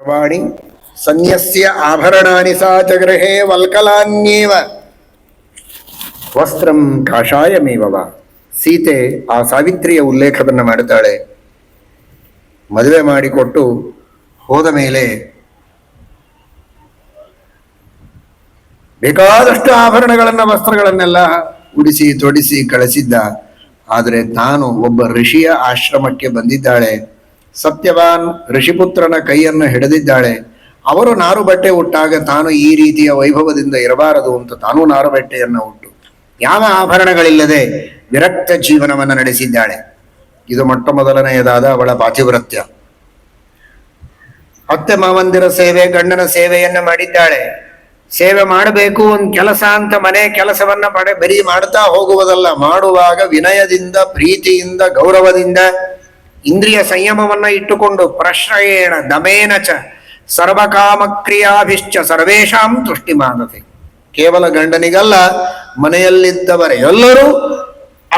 ಸರ್ವಾಣಿ ಸನ್ಯಸ್ಯ ಆಭರಣಾನಿ ಸಾ ಗೃಹೇ ವಲ್ಕಲಾನ್ಯೇವ. ವಸ್ತ್ರಂ ಕಾಷಾಯಮೇವ ಸೀತೆ ಆ ಸಾವಿತ್ರಿಯ ಉಲ್ಲೇಖವನ್ನು ಮಾಡುತ್ತಾಳೆ. ಮದುವೆ ಮಾಡಿಕೊಟ್ಟು ಹೋದ ಮೇಲೆ ಬೇಕಾದಷ್ಟು ಆಭರಣಗಳನ್ನ, ವಸ್ತ್ರಗಳನ್ನೆಲ್ಲ ಉಡಿಸಿ, ತೊಡಿಸಿ, ಕಳಿಸಿದ್ದ. ಆದರೆ ತಾನು ಒಬ್ಬ ಋಷಿಯ ಆಶ್ರಮಕ್ಕೆ ಬಂದಿದ್ದಾಳೆ. ಸತ್ಯವಾನ್ ಋಷಿಪುತ್ರನ ಕೈಯನ್ನು ಹಿಡಿದಿದ್ದಾಳೆ. ಅವರು ನಾರು ಬಟ್ಟೆ ಉಟ್ಟಾಗ ತಾನು ಈ ರೀತಿಯ ವೈಭವದಿಂದ ಇರಬಾರದು ಅಂತ ತಾನೂ ನಾರು ಬಟ್ಟೆಯನ್ನು ಉಟ್ಟು, ಯಾವ ಆಭರಣಗಳಿಲ್ಲದೆ ವಿರಕ್ತ ಜೀವನವನ್ನು ನಡೆಸಿದ್ದಾಳೆ. ಇದು ಮೊಟ್ಟ ಮೊದಲನೆಯದಾದ ಅವಳ ಪಾತಿವ್ರತ್ಯ. ಅತ್ತೆ ಮಾವಂದಿರ ಸೇವೆ, ಗಂಡನ ಸೇವೆಯನ್ನು ಮಾಡಿದ್ದಾಳೆ. ಸೇವೆ ಮಾಡಬೇಕು ಒಂದು ಕೆಲಸ ಅಂತ ಮನೆ ಕೆಲಸವನ್ನ ಪಡೆ ಬರೀ ಮಾಡ್ತಾ ಹೋಗುವುದಲ್ಲ, ಮಾಡುವಾಗ ವಿನಯದಿಂದ, ಪ್ರೀತಿಯಿಂದ, ಗೌರವದಿಂದ ಇಂದ್ರಿಯ ಸಂಯಮವನ್ನ ಇಟ್ಟುಕೊಂಡು ಪ್ರಶ್ರಯೇಣ ಚ ಸರ್ವಕಾಮಕ್ರಿಯಾಭಿಶ್ಚ ಸರ್ವೇಶಾಂ ತುಷ್ಟಿ ಮಾನತೆ ಕೇವಲ ಗಂಡನಿಗಲ್ಲ, ಮನೆಯಲ್ಲಿದ್ದವರ ಎಲ್ಲರೂ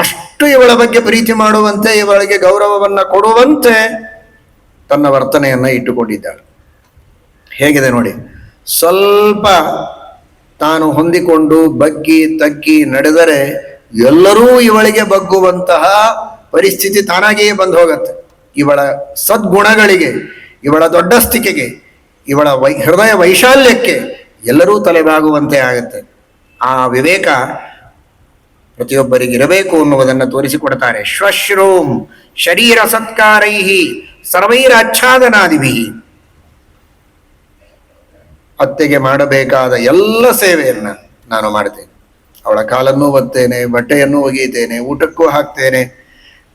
ಅಷ್ಟು ಇವಳ ಬಗ್ಗೆ ಪ್ರೀತಿ ಮಾಡುವಂತೆ, ಇವಳಿಗೆ ಗೌರವವನ್ನು ಕೊಡುವಂತೆ ತನ್ನ ವರ್ತನೆಯನ್ನ ಇಟ್ಟುಕೊಂಡಿದ್ದಾಳೆ. ಹೇಗಿದೆ ನೋಡಿ, ಸ್ವಲ್ಪ ತಾನು ಹೊಂದಿಕೊಂಡು ಬಗ್ಗಿ ತಗ್ಗಿ ನಡೆದರೆ ಎಲ್ಲರೂ ಇವಳಿಗೆ ಬಗ್ಗುವಂತಹ ಪರಿಸ್ಥಿತಿ ತಾನಾಗಿಯೇ ಬಂದು ಹೋಗತ್ತೆ. ಇವಳ ಸದ್ಗುಣಗಳಿಗೆ, ಇವಳ ದೊಡ್ಡಸ್ತಿಕೆಗೆ, ಇವಳ ವೈ, ಹೃದಯ ವೈಶಾಲ್ಯಕ್ಕೆ ಎಲ್ಲರೂ ತಲೆಬಾಗುವಂತೆ ಆಗುತ್ತೆ. ಆ ವಿವೇಕ ಪ್ರತಿಯೊಬ್ಬರಿಗಿರಬೇಕು ಅನ್ನುವುದನ್ನು ತೋರಿಸಿಕೊಡ್ತಾರೆ. ಶ್ವಶ್ರೂಂ ಶರೀರ ಸತ್ಕಾರೈ ಸರ್ವೈರಾಚ್ಛಾದನಾದಿಭಿ ಅತ್ತೆಗೆ ಮಾಡಬೇಕಾದ ಎಲ್ಲ ಸೇವೆಯನ್ನ ನಾನು ಮಾಡ್ತೇನೆ. ಅವಳ ಕಾಲನ್ನು ಒತ್ತೇನೆ, ಬಟ್ಟೆಯನ್ನು ಒಗೆಯುತ್ತೇನೆ, ಊಟಕ್ಕೂ ಹಾಕ್ತೇನೆ.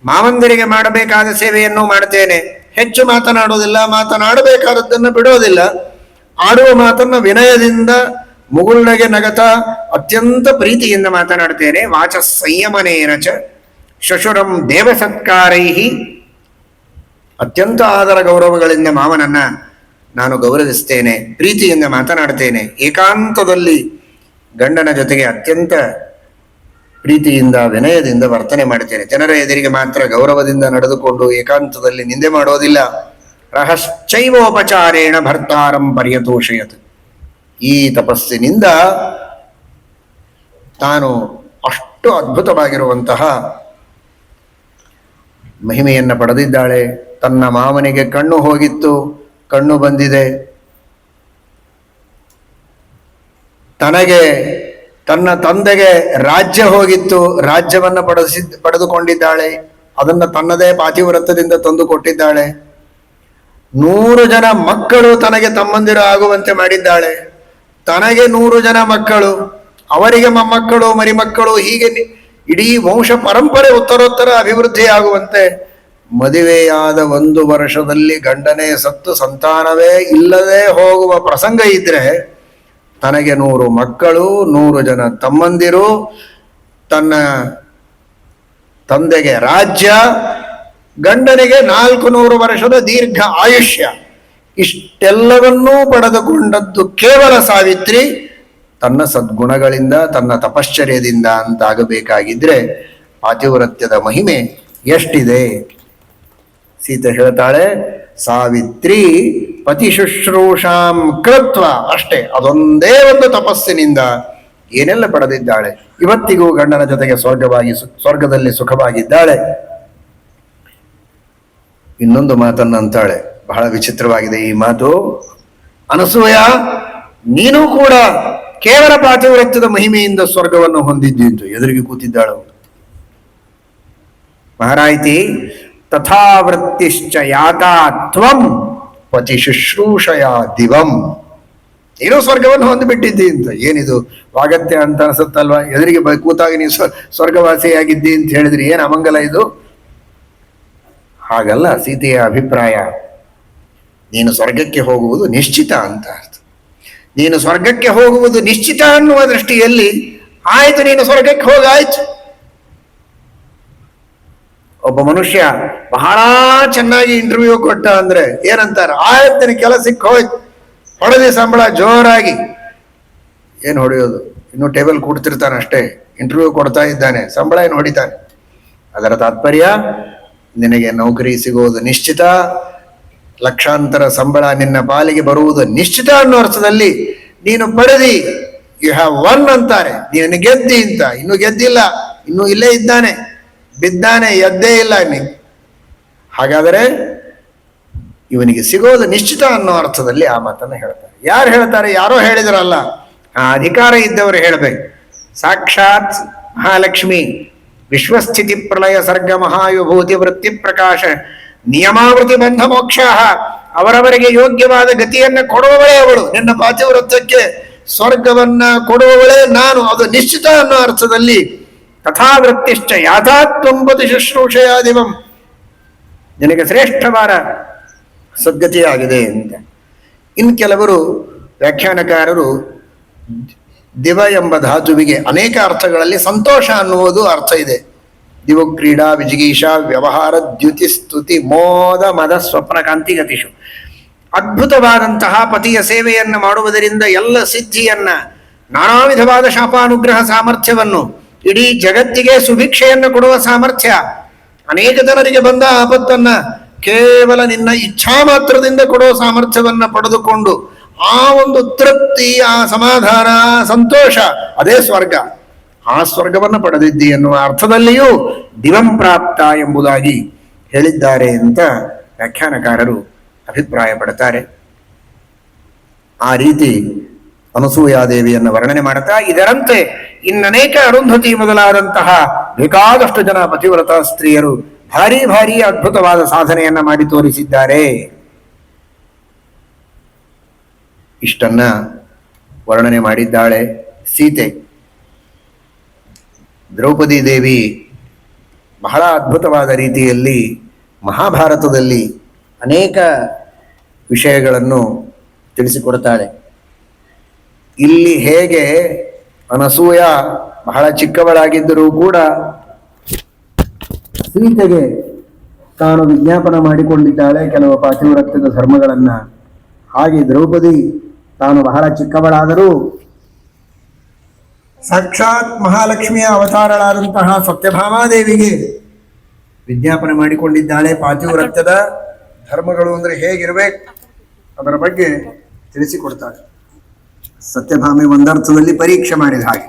ಮಾವಂದರಿಗೆ ಮಾಡಬೇಕಾದ ಸೇವೆಯನ್ನು ಮಾಡ್ತೇನೆ. ಹೆಚ್ಚು ಮಾತನಾಡೋದಿಲ್ಲ ಮಾತನಾಡಬೇಕಾದದ್ದನ್ನು ಬಿಡೋದಿಲ್ಲ ಆಡುವ ಮಾತನ್ನು ವಿನಯದಿಂದ ಮುಗುಳ್ನಗೆ ನಗತ ಅತ್ಯಂತ ಪ್ರೀತಿಯಿಂದ ಮಾತನಾಡ್ತೇನೆ ವಾಚ ಸಂಯಮನೇನ ಚ ಶಶುರಂ ದೇವಸತ್ಕಾರೈ ಅತ್ಯಂತ ಆದರ ಗೌರವಗಳಿಂದ ಮಾವನನ್ನ ನಾನು ಗೌರವಿಸ್ತೇನೆ, ಪ್ರೀತಿಯಿಂದ ಮಾತನಾಡ್ತೇನೆ ಏಕಾಂತದಲ್ಲಿ ಗಂಡನ ಜೊತೆಗೆ ಅತ್ಯಂತ ಪ್ರೀತಿಯಿಂದ, ವಿನಯದಿಂದ ವರ್ತನೆ ಮಾಡುತ್ತೇನೆ. ಜನರ ಎದುರಿಗೆ ಮಾತ್ರ ಗೌರವದಿಂದ ನಡೆದುಕೊಂಡು ಏಕಾಂತದಲ್ಲಿ ನಿಂದೆ ಮಾಡೋದಿಲ್ಲ ರಹಶ್ಚೈವೋಪಚಾರೇಣ ಭರ್ತಾರಂ ಪರ್ಯತೋಷಯತ್. ಈ ತಪಸ್ಸಿನಿಂದ ತಾನು ಅಷ್ಟು ಅದ್ಭುತವಾಗಿರುವಂತಹ ಮಹಿಮೆಯನ್ನು ಪಡೆದಿದ್ದಾಳೆ. ತನ್ನ ಮಾವನಿಗೆ ಕಣ್ಣು ಹೋಗಿತ್ತು, ಕಣ್ಣು ಬಂದಿದೆ. ತನಗೆ ತನ್ನ ತಂದೆಗೆ ರಾಜ್ಯ ಹೋಗಿತ್ತು, ರಾಜ್ಯವನ್ನ ಪಡೆಸಿ ಪಡೆದುಕೊಂಡಿದ್ದಾಳೆ. ಅದನ್ನ ತನ್ನದೇ ಪಾತಿವ್ರತದಿಂದ ತಂದು ಕೊಟ್ಟಿದ್ದಾಳೆ. ನೂರು ಜನ ಮಕ್ಕಳು ತನಗೆ ತಮ್ಮಂದಿರು ಆಗುವಂತೆ ಮಾಡಿದ್ದಾಳೆ. ತನಗೆ ನೂರು ಜನ ಮಕ್ಕಳು, ಅವರಿಗೆ ಮೊಮ್ಮಕ್ಕಳು, ಮರಿಮಕ್ಕಳು, ಹೀಗೆ ಇಡೀ ವಂಶ ಪರಂಪರೆ ಉತ್ತರೋತ್ತರ ಅಭಿವೃದ್ಧಿ ಆಗುವಂತೆ ಮದುವೆಯಾದ ಒಂದು ವರ್ಷದಲ್ಲಿ ಗಂಡನೇ ಸತ್ತು, ಸಂತಾನವೇ ಇಲ್ಲದೆ ಹೋಗುವ ಪ್ರಸಂಗ ಇದ್ರೆ ತನಗೆ ನೂರು ಮಕ್ಕಳು, ನೂರು ಜನ ತಮ್ಮಂದಿರು, ತನ್ನ ತಂದೆಗೆ ರಾಜ್ಯ, ಗಂಡನಿಗೆ ನಾಲ್ಕು ನೂರು ವರ್ಷದ ದೀರ್ಘ ಆಯುಷ್ಯ. ಇಷ್ಟೆಲ್ಲವನ್ನೂ ಪಡೆದುಕೊಂಡದ್ದು ಕೇವಲ ಸಾವಿತ್ರಿ. ತನ್ನ ಸದ್ಗುಣಗಳಿಂದ, ತನ್ನ ತಪಶ್ಚರ್ಯದಿಂದ ಅಂತಾಗಬೇಕಾಗಿದ್ರೆ ಪಾತಿವ್ರತ್ಯದ ಮಹಿಮೆ ಎಷ್ಟಿದೆ? ಸೀತೆ ಹೇಳ್ತಾಳೆ, ಸಾವಿತ್ರಿ ಪತಿ ಶುಶ್ರೂಷಾಂ ಕೃತ್ವ. ಅಷ್ಟೇ, ಅದೊಂದೇ ಒಂದು ತಪಸ್ಸಿನಿಂದ ಏನೆಲ್ಲ ಪಡೆದಿದ್ದಾಳೆ? ಇವತ್ತಿಗೂ ಗಂಡನ ಜೊತೆಗೆ ಸ್ವರ್ಗವಾಗಿ ಸ್ವರ್ಗದಲ್ಲಿ ಸುಖವಾಗಿದ್ದಾಳೆ. ಇನ್ನೊಂದು ಮಾತನ್ನ ಅಂತಾಳೆ. ಬಹಳ ವಿಚಿತ್ರವಾಗಿದೆ ಈ ಮಾತು. ಅನಸೂಯ, ನೀನು ಕೂಡ ಕೇವಲ ಪಾತಿವ್ರತ್ಯದ ಮಹಿಮೆಯಿಂದ ಸ್ವರ್ಗವನ್ನು ಹೊಂದಿದ್ದು ಎದುರಿಗೆ ಕೂತಿದ್ದಾಳು. ಮಹಾರಾಯಿತಿ ತಥಾವೃತ್ತಿಶ್ಚ ಯಾತಾ ತ್ವಂ. ಪತಿ ಶುಶ್ರೂಷಯ ದಿವಂ. ಏನೋ ಸ್ವರ್ಗವನ್ನು ಹೊಂದಿಬಿಟ್ಟಿದ್ದಿ ಅಂತ. ಏನಿದು? ವಾಗತ್ಯ ಅಂತ ಅನಿಸುತ್ತಲ್ವಾ? ಎದುರಿಗೆ ಕೂತಾಗಿ ಸ್ವ- ಸ್ವರ್ಗವಾಸಿಯಾಗಿದ್ದಿ ಅಂತ ಹೇಳಿದ್ರಿ ಏನು ಅಮಂಗಲ ಇದು? ಹಾಗಲ್ಲ, ಸೀತೆಯ ಅಭಿಪ್ರಾಯ. ನೀನು ಸ್ವರ್ಗಕ್ಕೆ ಹೋಗುವುದು ನಿಶ್ಚಿತ ಅಂತ ಅರ್ಥ. ನೀನು ಸ್ವರ್ಗಕ್ಕೆ ಹೋಗುವುದು ನಿಶ್ಚಿತ ಅನ್ನುವ ದೃಷ್ಟಿಯಲ್ಲಿ ಆಯ್ತು ನೀನು ಸ್ವರ್ಗಕ್ಕೆ ಹೋಗಾಯ್ತು. ಒಬ್ಬ ಮನುಷ್ಯ ಬಹಳ ಚೆನ್ನಾಗಿ ಇಂಟರ್ವ್ಯೂ ಕೊಟ್ಟ ಅಂದ್ರೆ ಏನಂತಾರೆ? ಆಯ್ತು ಕೆಲಸಕ್ಕೆ ಹೋಯ್ತು. ಹೊಡೆದಿ ಸಂಬಳ ಜೋರಾಗಿ. ಏನು ಹೊಡೆಯೋದು? ಇನ್ನು ಟೇಬಲ್ ಕೂಡ್ತಿರ್ತಾನೆ ಅಷ್ಟೇ. ಇಂಟರ್ವ್ಯೂ ಕೊಡ್ತಾ ಇದ್ದಾನೆ. ಸಂಬಳ ಏನು ಹೊಡಿತಾನೆ? ಅದರ ತಾತ್ಪರ್ಯ, ನಿನಗೆ ನೌಕರಿ ಸಿಗೋದು ನಿಶ್ಚಿತ. ಲಕ್ಷಾಂತರ ಸಂಬಳ ನಿನ್ನ ಪಾಲಿಗೆ ಬರುವುದು ನಿಶ್ಚಿತ ಅನ್ನೋ ಅರ್ಥದಲ್ಲಿ ನೀನು ಪಡೆದಿ. ಯು ಹ್ಯಾವ್ ಒನ್ ಅಂತಾರೆ. ನೀನು ಗೆದ್ದಿ ಅಂತ. ಇನ್ನು ಗೆದ್ದಿಲ್ಲ. ಇನ್ನು ಇಲ್ಲೇ ಇದ್ದಾನೆ. ಬಿದ್ದಾನೆ, ಎದ್ದೇ ಇಲ್ಲ ನೀ ಹಾಗಾದರೆ ಇವನಿಗೆ ಸಿಗೋದು ನಿಶ್ಚಿತ ಅನ್ನೋ ಅರ್ಥದಲ್ಲಿ ಆ ಮಾತನ್ನು ಹೇಳ್ತಾರೆ. ಯಾರು ಹೇಳ್ತಾರೆ? ಯಾರೋ ಹೇಳಿದ್ರಲ್ಲ. ಆ ಅಧಿಕಾರ ಇದ್ದವರು ಹೇಳಬೇಕು. ಸಾಕ್ಷಾತ್ ಮಹಾಲಕ್ಷ್ಮಿ, ವಿಶ್ವಸ್ಥಿತಿ ಪ್ರಳಯ ಸರ್ಗ ಮಹಾಯುಭೂತಿ ವೃತ್ತಿ ಪ್ರಕಾಶ ನಿಯಮಾವೃತಿ ಬಂಧ ಮೋಕ್ಷ ಅವರವರಿಗೆ ಯೋಗ್ಯವಾದ ಗತಿಯನ್ನು ಕೊಡುವವಳೇ ಅವಳು. ನಿನ್ನ ಪಾತಿವ್ರತ್ಯಕ್ಕೆ ಸ್ವರ್ಗವನ್ನ ಕೊಡುವವಳೇ ನಾನು. ಅದು ನಿಶ್ಚಿತ ಅನ್ನೋ ಅರ್ಥದಲ್ಲಿ ತಥಾವೃತ್ತಿಶ್ಚ ಯಾಥಾತ್ವಂಬತಿ ಶುಶ್ರೂಷಯಾದಿವಂ ನಿನಗೆ ಶ್ರೇಷ್ಠವಾದ ಸದ್ಗತಿಯಾಗಿದೆ ಅಂತ. ಇನ್ನು ಕೆಲವರು ವ್ಯಾಖ್ಯಾನಕಾರರು ದಿವ ಎಂಬ ಧಾತುವಿಗೆ ಅನೇಕ ಅರ್ಥಗಳಲ್ಲಿ ಸಂತೋಷ ಅನ್ನುವುದು ಅರ್ಥ ಇದೆ. ದಿವ ಕ್ರೀಡಾ ವಿಜಿಗೀಷ ವ್ಯವಹಾರ ದ್ಯುತಿ ಸ್ತುತಿ ಮೋದ ಮದ ಸ್ವಪ್ನ ಕಾಂತಿಗತಿಷು ಅದ್ಭುತವಾದಂತಹ ಪತಿಯ ಸೇವೆಯನ್ನು ಮಾಡುವುದರಿಂದ ಎಲ್ಲ ಸಿದ್ಧಿಯನ್ನ ನಾನಾ ವಿಧವಾದ ಶಾಪಾನುಗ್ರಹ ಸಾಮರ್ಥ್ಯವನ್ನು ಇಡೀ ಜಗತ್ತಿಗೆ ಸುಭಿಕ್ಷೆಯನ್ನು ಕೊಡುವ ಸಾಮರ್ಥ್ಯ. ಅನೇಕ ಜನರಿಗೆ ಬಂದ ಆಪತ್ತನ್ನ ಕೇವಲ ನಿನ್ನ ಇಚ್ಛಾ ಮಾತ್ರದಿಂದ ಕೊಡುವ ಸಾಮರ್ಥ್ಯವನ್ನ ಪಡೆದುಕೊಂಡು ಆ ಒಂದು ತೃಪ್ತಿ, ಆ ಸಮಾಧಾನ ಸಂತೋಷ, ಅದೇ ಸ್ವರ್ಗ. ಆ ಸ್ವರ್ಗವನ್ನು ಪಡೆದಿದ್ದಿ ಎನ್ನುವ ಅರ್ಥದಲ್ಲಿಯೂ ದಿವಂ ಪ್ರಾಪ್ತ ಎಂಬುದಾಗಿ ಹೇಳಿದ್ದಾರೆ ಅಂತ ವ್ಯಾಖ್ಯಾನಕಾರರು ಅಭಿಪ್ರಾಯ ಪಡ್ತಾರೆ ಆ ರೀತಿ ಅನಸೂಯಾದೇವಿಯನ್ನು ವರ್ಣನೆ ಮಾಡುತ್ತಾ ಇದರಂತೆ ಇನ್ನನೇಕ ಅರುಂಧತಿ ಮೊದಲಾದಂತಹ ಬೇಕಾದಷ್ಟು ಜನ ಪತಿವ್ರತ ಸ್ತ್ರೀಯರು ಭಾರಿ ಭಾರಿ ಅದ್ಭುತವಾದ ಸಾಧನೆಯನ್ನ ಮಾಡಿ ತೋರಿಸಿದ್ದಾರೆ. ಇಷ್ಟನ್ನ ವರ್ಣನೆ ಮಾಡಿದ್ದಾಳೆ ಸೀತೆ. ದ್ರೌಪದಿ ದೇವಿ ಬಹಳ ಅದ್ಭುತವಾದ ರೀತಿಯಲ್ಲಿ ಮಹಾಭಾರತದಲ್ಲಿ ಅನೇಕ ವಿಷಯಗಳನ್ನು ತಿಳಿಸಿಕೊಡ್ತಾಳೆ ಇಲ್ಲಿ ಹೇಗೆ ಅನಸೂಯ ಬಹಳ ಚಿಕ್ಕವಳಾಗಿದ್ದರೂ ಕೂಡ ಸೀತೆಗೆ ತಾನು ವಿಜ್ಞಾಪನ ಮಾಡಿಕೊಂಡಿದ್ದಾಳೆ. ಕೆಲವು ಪಾತಿವ್ರತ್ಯದ ಧರ್ಮಗಳನ್ನ ಹಾಗೆ ದ್ರೌಪದಿ ತಾನು ಬಹಳ ಚಿಕ್ಕವಳಾದರೂ ಸಾಕ್ಷಾತ್ ಮಹಾಲಕ್ಷ್ಮಿಯ ಅವತಾರಳಾದಂತಹ ಸತ್ಯಭಾಮಾದೇವಿಗೆ ವಿಜ್ಞಾಪನೆ ಮಾಡಿಕೊಂಡಿದ್ದಾಳೆ. ಪಾತಿವ್ರತ್ಯದ ಧರ್ಮಗಳು ಅಂದ್ರೆ ಹೇಗಿರ್ಬೇಕು ಅದರ ಬಗ್ಗೆ ತಿಳಿಸಿಕೊಡ್ತಾಳೆ. ಸತ್ಯಭಾಮೆ ಒಂದರ್ಥದಲ್ಲಿ ಪರೀಕ್ಷೆ ಮಾಡಿದ ಹಾಗೆ.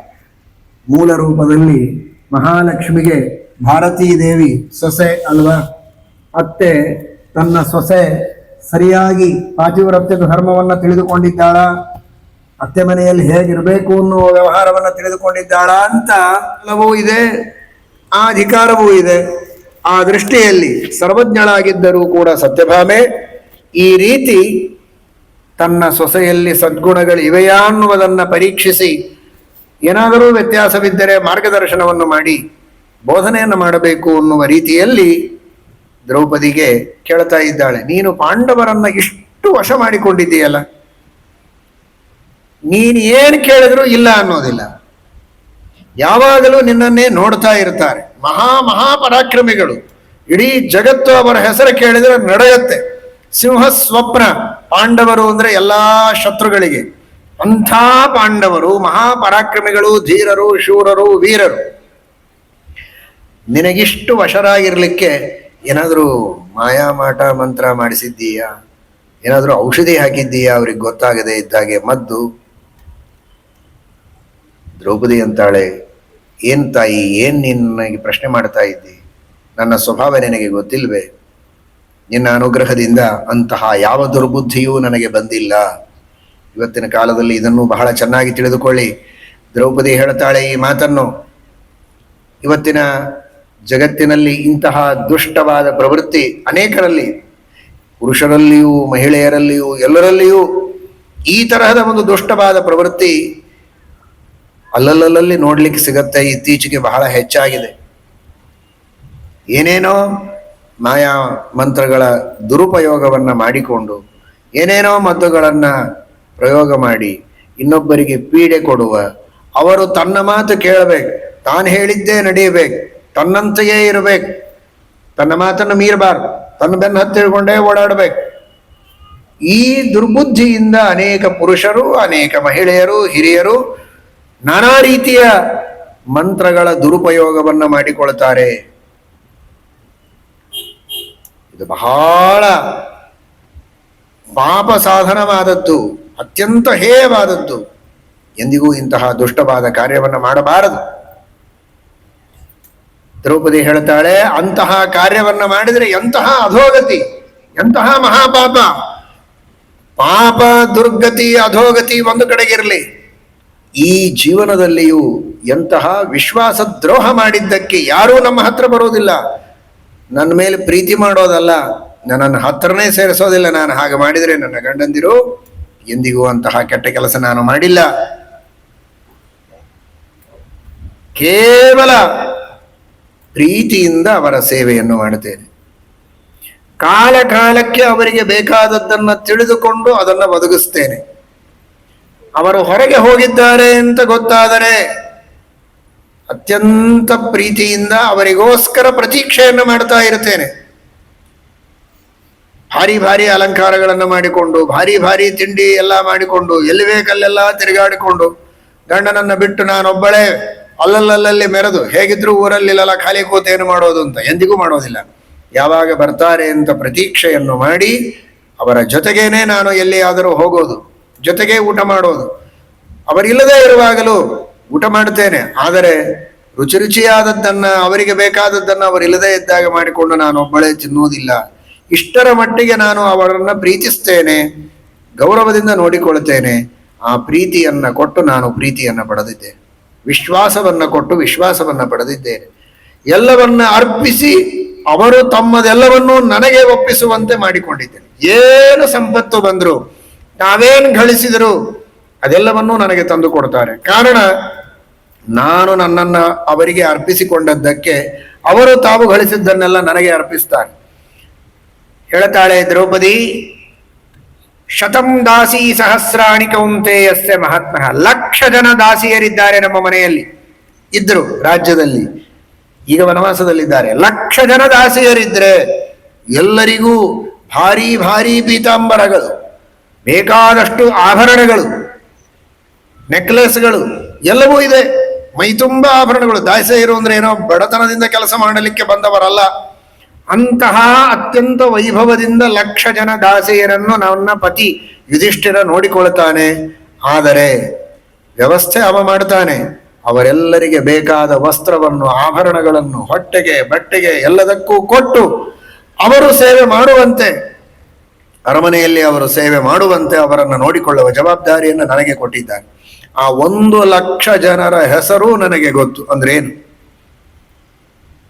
ಮೂಲ ರೂಪದಲ್ಲಿ ಮಹಾಲಕ್ಷ್ಮಿಗೆ ಭಾರತೀ ದೇವಿ ಸೊಸೆ ಅಲ್ವಾ? ಅತ್ತೆ ತನ್ನ ಸೊಸೆ ಸರಿಯಾಗಿ ಪಾತಿವ್ರತ್ಯದ ಧರ್ಮವನ್ನು ತಿಳಿದುಕೊಂಡಿದ್ದಾಳ? ಅತ್ತೆ ಮನೆಯಲ್ಲಿ ಹೇಗಿರಬೇಕು ಅನ್ನುವ ವ್ಯವಹಾರವನ್ನು ತಿಳಿದುಕೊಂಡಿದ್ದಾಳ ಅಂತ ಎಲ್ಲವೂ ಇದೆ, ಆ ಅಧಿಕಾರವೂ ಇದೆ. ಆ ದೃಷ್ಟಿಯಲ್ಲಿ ಸರ್ವಜ್ಞಳಾಗಿದ್ದರೂ ಕೂಡ ಸತ್ಯಭಾಮೆ ಈ ರೀತಿ ತನ್ನ ಸೊಸೆಯಲ್ಲಿ ಸದ್ಗುಣಗಳು ಇವೆಯಾ ಅನ್ನುವುದನ್ನು ಪರೀಕ್ಷಿಸಿ ಏನಾದರೂ ವ್ಯತ್ಯಾಸವಿದ್ದರೆ ಮಾರ್ಗದರ್ಶನವನ್ನು ಮಾಡಿ ಬೋಧನೆಯನ್ನು ಮಾಡಬೇಕು ಅನ್ನುವ ರೀತಿಯಲ್ಲಿ ದ್ರೌಪದಿಗೆ ಕೇಳ್ತಾ ಇದ್ದಾಳೆ. ನೀನು ಪಾಂಡವರನ್ನ ಇಷ್ಟು ವಶ ಮಾಡಿಕೊಂಡಿದ್ದೀಯಲ್ಲ, ನೀನು ಏನು ಕೇಳಿದ್ರು ಇಲ್ಲ ಅನ್ನೋದಿಲ್ಲ. ಯಾವಾಗಲೂ ನಿನ್ನನ್ನೇ ನೋಡ್ತಾ ಇರ್ತಾರೆ. ಮಹಾ ಮಹಾ ಪರಾಕ್ರಮಿಗಳು ಇಡೀ ಜಗತ್ತು ಅವರ ಹೆಸರು ಕೇಳಿದ್ರೆ ನಡೆಯುತ್ತೆ. ಸಿಂಹ ಸ್ವಪ್ನ ಪಾಂಡವರು ಅಂದ್ರೆ ಎಲ್ಲಾ ಶತ್ರುಗಳಿಗೆ. ಅಂಥ ಪಾಂಡವರು, ಮಹಾಪರಾಕ್ರಮಿಗಳು, ಧೀರರು, ಶೂರರು, ವೀರರು. ನಿನಗಿಷ್ಟು ವಶರಾಗಿರ್ಲಿಕ್ಕೆ ಏನಾದರೂ ಮಾಯಾ ಮಾಟ ಮಂತ್ರ ಮಾಡಿಸಿದ್ದೀಯಾ? ಏನಾದರೂ ಔಷಧಿ ಹಾಕಿದ್ದೀಯಾ? ಅವ್ರಿಗೆ ಗೊತ್ತಾಗದೆ ಇದ್ದಾಗೆ ಮದ್ದು. ದ್ರೌಪದಿ ಅಂತಾಳೆ, ಏನ್ ತಾಯಿ, ಏನ್ ನಿನ್ನಗೆ ಪ್ರಶ್ನೆ ಮಾಡ್ತಾ ಇದ್ದಿ? ನನ್ನ ಸ್ವಭಾವ ನಿನಗೆ ಗೊತ್ತಿಲ್ವೇ? ನಿನ್ನ ಅನುಗ್ರಹದಿಂದ ಅಂತಹ ಯಾವ ದುರ್ಬುದ್ಧಿಯೂ ನನಗೆ ಬಂದಿಲ್ಲ. ಇವತ್ತಿನ ಕಾಲದಲ್ಲಿ ಇದನ್ನು ಬಹಳ ಚೆನ್ನಾಗಿ ತಿಳಿದುಕೊಳ್ಳಿ. ದ್ರೌಪದಿ ಹೇಳ್ತಾಳೆ ಈ ಮಾತನ್ನು. ಇವತ್ತಿನ ಜಗತ್ತಿನಲ್ಲಿ ಇಂತಹ ದುಷ್ಟವಾದ ಪ್ರವೃತ್ತಿ ಅನೇಕರಲ್ಲಿ, ಪುರುಷರಲ್ಲಿಯೂ, ಮಹಿಳೆಯರಲ್ಲಿಯೂ, ಎಲ್ಲರಲ್ಲಿಯೂ ಈ ತರಹದ ಒಂದು ದುಷ್ಟವಾದ ಪ್ರವೃತ್ತಿ ಅಲ್ಲಲ್ಲಲ್ಲಿ ನೋಡ್ಲಿಕ್ಕೆ ಸಿಗತ್ತೆ. ಇತ್ತೀಚೆಗೆ ಬಹಳ ಹೆಚ್ಚಾಗಿದೆ. ಏನೇನೋ ಮಾಯಾ ಮಂತ್ರಗಳ ದುರುಪಯೋಗವನ್ನ ಮಾಡಿಕೊಂಡು ಏನೇನೋ ಮದ್ದುಗಳನ್ನ ಪ್ರಯೋಗ ಮಾಡಿ ಇನ್ನೊಬ್ಬರಿಗೆ ಪೀಡೆ ಕೊಡುವ, ಅವರು ತನ್ನ ಮಾತು ಕೇಳಬೇಕು, ತಾನು ಹೇಳಿದ್ದೇ ನಡೆಯಬೇಕು, ತನ್ನಂತೆಯೇ ಇರಬೇಕು, ತನ್ನ ಮಾತನ್ನು ಮೀರಬಾರ್ದು, ತನ್ನ ಬೆನ್ನ ಹತ್ತಿಳ್ಕೊಂಡೇ ಓಡಾಡಬೇಕು. ಈ ದುರ್ಬುದ್ಧಿಯಿಂದ ಅನೇಕ ಪುರುಷರು, ಅನೇಕ ಮಹಿಳೆಯರು, ಹಿರಿಯರು ನಾನಾ ರೀತಿಯ ಮಂತ್ರಗಳ ದುರುಪಯೋಗವನ್ನು ಮಾಡಿಕೊಳ್ತಾರೆ. ಇದು ಬಹಳ ಪಾಪ ಸಾಧನವಾದದ್ದು ಅತ್ಯಂತ ಹೇಯವಾದದ್ದು. ಎಂದಿಗೂ ಇಂತಹ ದುಷ್ಟವಾದ ಕಾರ್ಯವನ್ನು ಮಾಡಬಾರದು. ದ್ರೌಪದಿ ಹೇಳ್ತಾಳೆ, ಅಂತಹ ಕಾರ್ಯವನ್ನ ಮಾಡಿದರೆ ಎಂತಹ ಅಧೋಗತಿ, ಎಂತಹ ಮಹಾಪಾಪ. ಪಾಪ ದುರ್ಗತಿ, ಅಧೋಗತಿ ಒಂದು ಕಡೆಗಿರಲಿ ಈ ಜೀವನದಲ್ಲಿಯೂ ಎಂತಹ ವಿಶ್ವಾಸ ದ್ರೋಹ ಮಾಡಿದ್ದಕ್ಕೆ ಯಾರೂ ನಮ್ಮ ಹತ್ರ ಬರೋದಿಲ್ಲ. ನನ್ನ ಮೇಲೆ ಪ್ರೀತಿ ಮಾಡೋದಲ್ಲ, ನನ್ನನ್ನು ಹತ್ರನೇ ಸೇರಿಸೋದಿಲ್ಲ ನಾನು. ಹಾಗೆ ಮಾಡಿದರೆ ನನ್ನ ಗಂಡಂದಿರು, ಎಂದಿಗೂ ಅಂತಹ ಕೆಟ್ಟ ಕೆಲಸ ನಾನು ಮಾಡಿಲ್ಲ. ಕೇವಲ ಪ್ರೀತಿಯಿಂದ ಅವರ ಸೇವೆಯನ್ನು ಮಾಡುತ್ತೇನೆ. ಕಾಲ ಕಾಲಕ್ಕೆ ಅವರಿಗೆ ಬೇಕಾದದ್ದನ್ನ ತಿಳಿದುಕೊಂಡು ಅದನ್ನು ಒದಗಿಸ್ತೇನೆ ಅವರು ಹೊರಗೆ ಹೋಗಿದ್ದಾರೆ ಅಂತ ಗೊತ್ತಾದರೆ ಅತ್ಯಂತ ಪ್ರೀತಿಯಿಂದ ಅವರಿಗೋಸ್ಕರ ಪ್ರತೀಕ್ಷೆಯನ್ನು ಮಾಡ್ತಾ ಇರುತ್ತೇನೆ. ಭಾರಿ ಭಾರಿ ಅಲಂಕಾರಗಳನ್ನು ಮಾಡಿಕೊಂಡು, ಭಾರಿ ಭಾರಿ ತಿಂಡಿ ಎಲ್ಲ ಮಾಡಿಕೊಂಡು, ಎಲ್ಲಿ ಬೇಕಲ್ಲೆಲ್ಲ ತಿರುಗಾಡಿಕೊಂಡು, ಗಂಡನನ್ನು ಬಿಟ್ಟು ನಾನೊಬ್ಬಳೇ ಅಲ್ಲಲ್ಲಲ್ಲಿ ಮೆರೆದು, ಹೇಗಿದ್ರು ಊರಲ್ಲಿಲ್ಲ ಖಾಲಿ ಕೂತು ಏನು ಮಾಡೋದು ಅಂತ ಎಂದಿಗೂ ಮಾಡೋದಿಲ್ಲ. ಯಾವಾಗ ಬರ್ತಾರೆ ಅಂತ ಪ್ರತೀಕ್ಷೆಯನ್ನು ಮಾಡಿ, ಅವರ ಜೊತೆಗೇನೆ ನಾನು ಎಲ್ಲಿಯಾದರೂ ಹೋಗೋದು, ಜೊತೆಗೆ ಊಟ ಮಾಡೋದು. ಅವರಿಲ್ಲದೆ ಇರುವಾಗಲೂ ಊಟ ಮಾಡುತ್ತೇನೆ. ಆದರೆ ರುಚಿ ರುಚಿಯಾದದ್ದನ್ನ, ಅವರಿಗೆ ಬೇಕಾದದ್ದನ್ನು ಅವರಿಲ್ಲದೆ ಇದ್ದಾಗ ಮಾಡಿಕೊಂಡು ನಾನು ಒಬ್ಬಳೇ ತಿನ್ನುವುದಿಲ್ಲ. ಇಷ್ಟರ ಮಟ್ಟಿಗೆ ನಾನು ಅವರನ್ನು ಪ್ರೀತಿಸ್ತೇನೆ, ಗೌರವದಿಂದ ನೋಡಿಕೊಳ್ಳುತ್ತೇನೆ. ಆ ಪ್ರೀತಿಯನ್ನ ಕೊಟ್ಟು ನಾನು ಪ್ರೀತಿಯನ್ನ ಪಡೆದಿದ್ದೇನೆ ವಿಶ್ವಾಸವನ್ನ ಕೊಟ್ಟು ವಿಶ್ವಾಸವನ್ನ ಪಡೆದಿದ್ದೇನೆ. ಎಲ್ಲವನ್ನ ಅರ್ಪಿಸಿ ಅವರು ತಮ್ಮದೆಲ್ಲವನ್ನೂ ನನಗೆ ಒಪ್ಪಿಸುವಂತೆ ಮಾಡಿಕೊಂಡಿದ್ದೇನೆ. ಏನು ಸಂಪತ್ತು ಬಂದರೂ, ನಾವೇನು ಗಳಿಸಿದರು ಅದೆಲ್ಲವನ್ನೂ ನನಗೆ ತಂದು ಕೊಡ್ತಾರೆ. ಕಾರಣ, ನಾನು ನನ್ನನ್ನ ಅವರಿಗೆ ಅರ್ಪಿಸಿಕೊಂಡದ್ದಕ್ಕೆ ಅವರು ತಾವು ಗಳಿಸಿದ್ದನ್ನೆಲ್ಲ ನನಗೆ ಅರ್ಪಿಸ್ತಾರೆ. ಹೇಳ್ತಾಳೆ ದ್ರೌಪದಿ, ಶತಂ ದಾಸಿ ಸಹಸ್ರಾಣಿ ಕೌಂತೆಯಸ್ಯ ಮಹಾತ್ಮ ಲಕ್ಷ ಜನ ದಾಸಿಯರಿದ್ದಾರೆ ನಮ್ಮ ಮನೆಯಲ್ಲಿ, ಇದ್ರು ರಾಜ್ಯದಲ್ಲಿ. ಈಗ ವನವಾಸದಲ್ಲಿದ್ದಾರೆ. ಲಕ್ಷ ಜನ ದಾಸಿಯರಿದ್ರೆ ಎಲ್ಲರಿಗೂ ಭಾರಿ ಭಾರಿ ಪೀತಾಂಬರಗಳು, ಬೇಕಾದಷ್ಟು ಆಭರಣಗಳು. ನೆಕ್ಲೆಸ್ಗಳು ಎಲ್ಲವೂ ಇದೆ. ಮೈ ತುಂಬ ಆಭರಣಗಳು. ದಾಸೆಯರು ಅಂದ್ರೆ ಏನೋ ಬಡತನದಿಂದ ಕೆಲಸ ಮಾಡಲಿಕ್ಕೆ ಬಂದವರಲ್ಲ. ಅಂತಹ ಅತ್ಯಂತ ವೈಭವದಿಂದ ಲಕ್ಷ ಜನ ದಾಸೆಯರನ್ನು ನನ್ನ ಪತಿ ಯುಧಿಷ್ಠಿರ ನೋಡಿಕೊಳ್ತಾನೆ. ಆದರೆ ವ್ಯವಸ್ಥೆ ಅವ ಮಾಡ್ತಾನೆ. ಅವರೆಲ್ಲರಿಗೆ ಬೇಕಾದ ವಸ್ತ್ರವನ್ನು, ಆಭರಣಗಳನ್ನು ಹೊಟ್ಟೆಗೆ, ಬಟ್ಟೆಗೆ ಎಲ್ಲದಕ್ಕೂ ಕೊಟ್ಟು ಅವರು ಸೇವೆ ಮಾಡುವಂತೆ. ಅರಮನೆಯಲ್ಲಿ ಅವರು ಸೇವೆ ಮಾಡುವಂತೆ ಅವರನ್ನು ನೋಡಿಕೊಳ್ಳುವ ಜವಾಬ್ದಾರಿಯನ್ನು ನನಗೆ ಕೊಟ್ಟಿದ್ದಾನೆ ಆ ಒಂದು ಲಕ್ಷ ಜನರ ಹೆಸರು ನನಗೆ ಗೊತ್ತು. ಅಂದ್ರೆ ಏನು?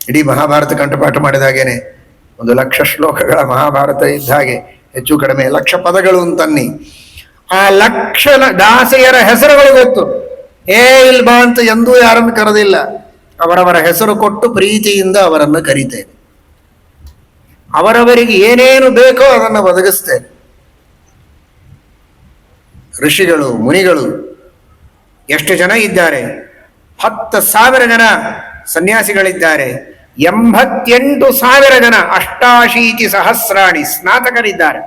ಇಡೀ ಮಹಾಭಾರತ ಕಂಠಪಾಠ ಮಾಡಿದಾಗೇನೆ ಒಂದು ಲಕ್ಷ ಶ್ಲೋಕಗಳ ಮಹಾಭಾರತ ಇದ್ದ ಹಾಗೆ, ಹೆಚ್ಚು ಕಡಿಮೆ ಲಕ್ಷ ಪದಗಳು ಅಂತನ್ನಿ. ಆ ಲಕ್ಷ ದಾಸಿಯರ ಹೆಸರುಗಳು ಗೊತ್ತು. ಏ, ಇಲ್ ಬಾ ಅಂತ ಎಂದೂ ಯಾರನ್ನು ಕರೆದಿಲ್ಲ. ಅವರವರ ಹೆಸರು ಕೊಟ್ಟು ಪ್ರೀತಿಯಿಂದ ಅವರನ್ನು ಕರೀತೇನೆ. ಅವರವರಿಗೆ ಏನೇನು ಬೇಕೋ ಅದನ್ನು ಒದಗಿಸ್ತೇನೆ. ಋಷಿಗಳು, ಮುನಿಗಳು ಎಷ್ಟು ಜನ ಇದ್ದಾರೆ? ಹತ್ತು ಸಾವಿರ ಜನ ಸನ್ಯಾಸಿಗಳಿದ್ದಾರೆ. ಎಂಬತ್ತೆಂಟು ಸಾವಿರ ಜನ ಅಷ್ಟಾಶೀತಿ ಸಹಸ್ರಾಣಿ ಸ್ನಾತಕರಿದ್ದಾರೆ.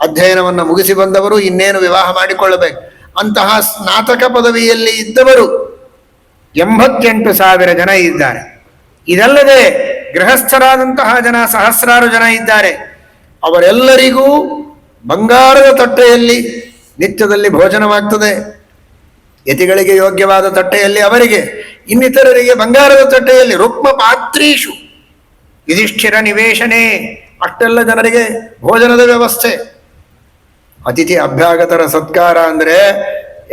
ಅಧ್ಯಯನವನ್ನು ಮುಗಿಸಿ ಬಂದವರು ಇನ್ನೇನು ವಿವಾಹ ಮಾಡಿಕೊಳ್ಳಬೇಕು. ಅಂತಹ ಸ್ನಾತಕ ಪದವಿಯಲ್ಲಿ ಇದ್ದವರು ಎಂಬತ್ತೆಂಟು ಸಾವಿರ ಜನ ಇದ್ದಾರೆ. ಇದಲ್ಲದೆ ಗೃಹಸ್ಥರಾದಂತಹ ಜನ ಸಹಸ್ರಾರು ಜನ ಇದ್ದಾರೆ. ಅವರೆಲ್ಲರಿಗೂ ಬಂಗಾರದ ತಟ್ಟೆಯಲ್ಲಿ ನಿತ್ಯದಲ್ಲಿ ಭೋಜನವಾಗ್ತದೆ. ಯತಿಗಳಿಗೆ ಯೋಗ್ಯವಾದ ತಟ್ಟೆಯಲ್ಲಿ ಅವರಿಗೆ, ಇನ್ನಿತರರಿಗೆ ಬಂಗಾರದ ತಟ್ಟೆಯಲ್ಲಿ ರುಕ್ಮ ಪಾತ್ರೀಶು ಯುಧಿಷ್ಠಿರ ನಿವೇಶನೆ, ಅಷ್ಟೆಲ್ಲ ಜನರಿಗೆ ಭೋಜನದ ವ್ಯವಸ್ಥೆ. ಅತಿಥಿ ಅಭ್ಯಾಗತರ ಸತ್ಕಾರ ಅಂದ್ರೆ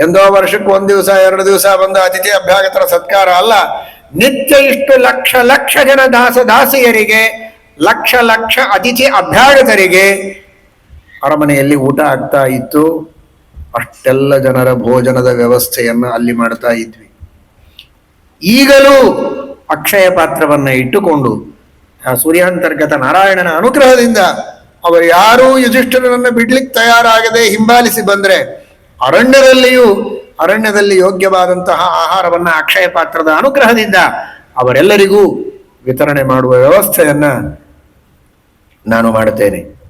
ಎಂದೋ ವರ್ಷಕ್ಕೆ ಒಂದು ದಿವಸ, ಎರಡು ದಿವಸ ಬಂದ ಅತಿಥಿ ಅಭ್ಯಾಗತರ ಸತ್ಕಾರ ಅಲ್ಲ, ನಿತ್ಯ ಇಷ್ಟು ಲಕ್ಷ ಲಕ್ಷ ಜನ ದಾಸ ದಾಸಿಯರಿಗೆ, ಲಕ್ಷ ಲಕ್ಷ ಅತಿಥಿ ಅಭ್ಯಾಗತರಿಗೆ ಅರಮನೆಯಲ್ಲಿ ಊಟ ಆಗ್ತಾ ಇತ್ತು. ಅಷ್ಟೆಲ್ಲ ಜನರ ಭೋಜನದ ವ್ಯವಸ್ಥೆಯನ್ನು ಅಲ್ಲಿ ಮಾಡ್ತಾ ಇದ್ವಿ. ಈಗಲೂ ಅಕ್ಷಯ ಪಾತ್ರವನ್ನ ಇಟ್ಟುಕೊಂಡು ಆ ಸೂರ್ಯಾಂತರ್ಗತ ನಾರಾಯಣನ ಅನುಗ್ರಹದಿಂದ ಅವರು ಯಾರೂ ಯುಧಿಷ್ಠಿರನನ್ನು ಬಿಡ್ಲಿಕ್ಕೆ ತಯಾರಾಗದೆ ಹಿಂಬಾಲಿಸಿ ಬಂದ್ರೆ ಅರಣ್ಯದಲ್ಲಿಯೂ ಅರಣ್ಯದಲ್ಲಿ ಯೋಗ್ಯವಾದಂತಹ ಆಹಾರವನ್ನ ಅಕ್ಷಯ ಪಾತ್ರದ ಅನುಗ್ರಹದಿಂದ ಅವರೆಲ್ಲರಿಗೂ ವಿತರಣೆ ಮಾಡುವ ವ್ಯವಸ್ಥೆಯನ್ನ ನಾನು ಮಾಡುತ್ತೇನೆ.